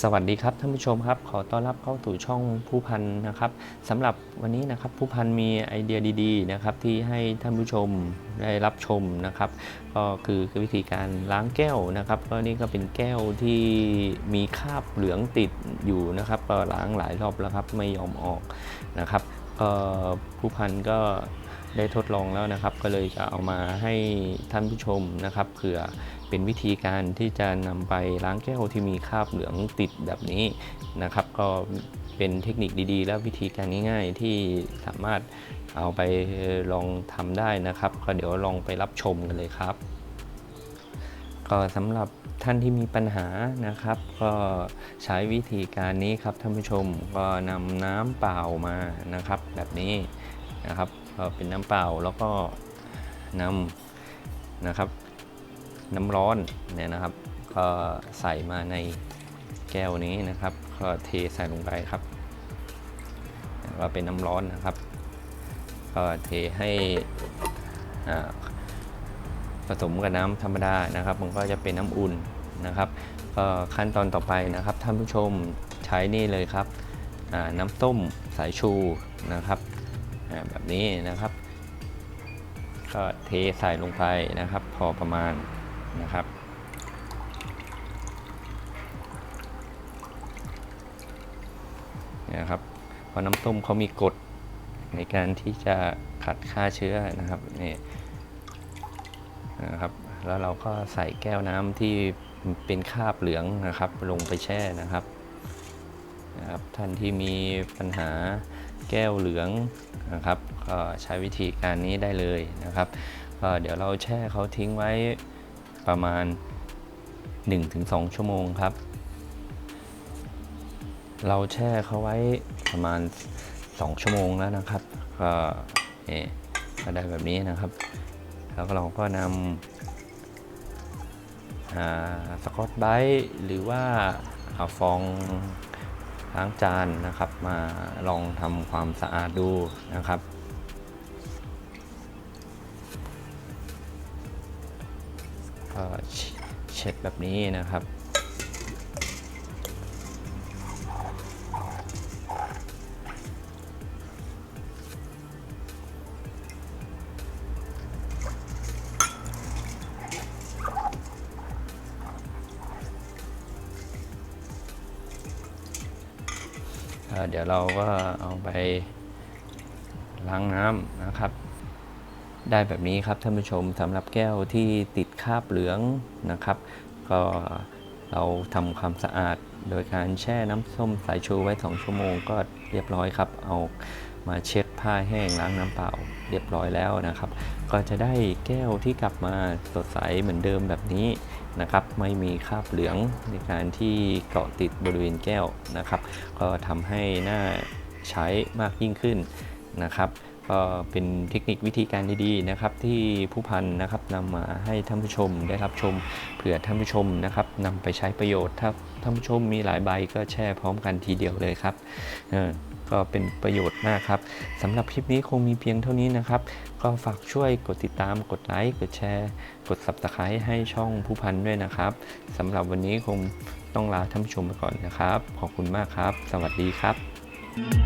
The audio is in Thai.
สวัสดีครับท่านผู้ชมครับ ขอต้อนรับเข้าสู่ช่องผู้พันนะครับสำหรับวันนี้นะครับผู้พันมีไอเดียดีๆนะครับที่ให้ท่านผู้ชมได้รับชมนะครับ ก็คือวิธีการล้างแก้วนะครับก็นี่ก็เป็นแก้วที่มีคราบเหลืองติดอยู่นะครับก็ล้างหลายรอบแล้วครับไม่ยอมออกนะครับก็ผู้พันก็ ได้ทดลองแล้วนะครับ ก็เลยจะเอามาให้ท่านผู้ชมนะครับเผื่อเป็นวิธีการที่จะนำไปล้างแก้วที่มีคราบเหลืองติดแบบนี้นะครับ ก็เป็นเทคนิคดีๆ และวิธีการง่าย ๆ ที่สามารถเอาไปลองทำได้นะครับ ก็เดี๋ยวลองไปรับชมกันเลยครับ ก็สำหรับท่านที่มีปัญหานะครับ ก็ใช้วิธีการนี้ครับท่านผู้ชมก็นำน้ำเปล่ามานะครับ แบบนี้นะครับ ก็เป็นน้ำเปล่าแล้วก็นำนะครับ น้ำร้อนเนี่ยนะครับ ก็ใส่มาในแก้วนี้นะครับ ก็เทใส่ลงไปครับก็เป็นน้ำร้อนนะครับ ก็เทให้ผสมกับน้ำธรรมดานะครับ มันก็จะเป็นน้ำอุ่นนะครับก็ขั้นตอนต่อไปนะครับท่านผู้ชมใช้นี่เลยครับน้ำต้มสายชูนะครับ แบบนี้นะครับ ก็เทใส่ลงไปนะครับ พอประมาณนะครับเนี่ยนะครับเพราะน้ำต้มเขามีกรดในการที่จะขัดฆ่าเชื้อนะครับนี่นะครับ แล้วเราก็ใส่แก้วน้ำที่เป็นคาบเหลืองนะครับ ลงไปแช่นะครับ นะครับท่านที่มีปัญหาแก้วเหลืองนะครับก็ใช้วิธีการนี้ได้เลยนะครับก็เดี๋ยวเราแช่เขาทิ้งไว้ประมาณ 1-2 ชั่วโมงครับ เราแช่เขาไว้ประมาณ 2 ชั่วโมงแล้วนะครับก็นี่ก็ได้แบบนี้นะครับ แล้วเราก็นำสกอตไบรท์หรือว่าเอาฟอง ล้างจานนะครับ มาลองทำความสะอาดดูนะครับ ก็เช็ดแบบนี้นะครับ เดี๋ยวเราก็เอาไปล้างน้ำนะครับ ได้แบบนี้ครับท่านผู้ชมสำหรับแก้วที่ติดคราบเหลืองนะครับ ก็ เราทำความสะอาดโดยการแช่น้ำส้มสายชูไว้ 2 ชั่วโมงก็เรียบร้อยครับ เอามาเช็ดผ้าแห้งล้างน้ำเปล่าเรียบร้อยแล้วนะครับ ก็จะได้แก้วที่กลับมาสดใสเหมือนเดิมแบบนี้นะครับ ไม่มีคราบเหลืองในการที่เกาะติดบริเวณแก้วนะครับ ก็ทำให้หน่าใช้มากยิ่งขึ้นนะครับ ก็เป็นเทคนิควิธีการดีๆนะครับ ที่ผู้พันนะครับนำมาให้ท่านผู้ชมได้รับชมเผื่อท่านผู้ชมนะครับนำไปใช้ประโยชน์ถ้าท่านผู้ชมมีหลายใบก็แช่พร้อมกันทีเดียวเลยครับก็เป็นประโยชน์มากครับสำหรับคลิปนี้คงมีเพียงเท่านี้นะครับ ก็ฝากช่วยกดติดตามกดไลค์กดแชร์ กด subscribe ให้ช่องผู้พันด้วยนะครับสำหรับวันนี้คงต้องลาท่านผู้ชมไปก่อนนะครับ ขอบคุณมากครับ สวัสดีครับ